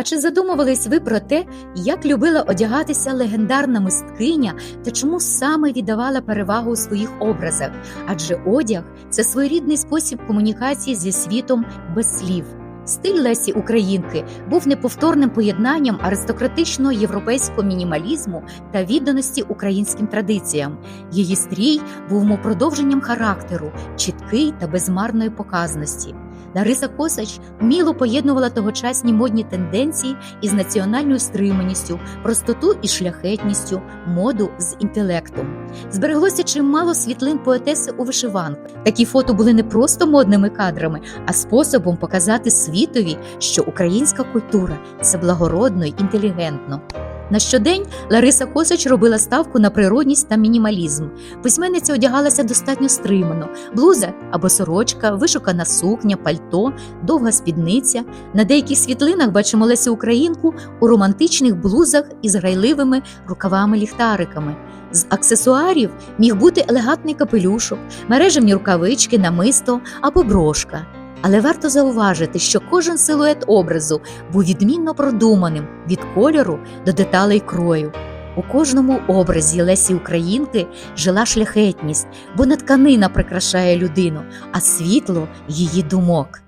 А чи задумувались ви про те, як любила одягатися легендарна мисткиня та чому саме віддавала перевагу у своїх образах? Адже одяг це своєрідний спосіб комунікації зі світом без слів. Стиль Лесі Українки був неповторним поєднанням аристократичного європейського мінімалізму та відданості українським традиціям. Її стрій був мов продовженням характеру, чіткий та безмарної показності. Лариса Косач вміло поєднувала тогочасні модні тенденції із національною стриманістю, простоту і шляхетністю, моду з інтелектом. Збереглося чимало світлин поетеси у вишиванках. Такі фото були не просто модними кадрами, а способом показати світові, що українська культура це благородно й інтелігентно. На щодень Лариса Косач робила ставку на природність та мінімалізм. Письменниця одягалася достатньо стримано: блуза або сорочка, вишукана сукня, пальто, довга спідниця. На деяких світлинах бачимо Лесю Українку у романтичних блузах із грайливими рукавами-ліхтариками. З аксесуарів міг бути елегантний капелюшок, мережевні рукавички, намисто або брошка. Але варто зауважити, що кожен силует образу був відмінно продуманим від кольору до деталей крою. У кожному образі Лесі Українки жила шляхетність, бо не тканина прикрашає людину, а світло її думок.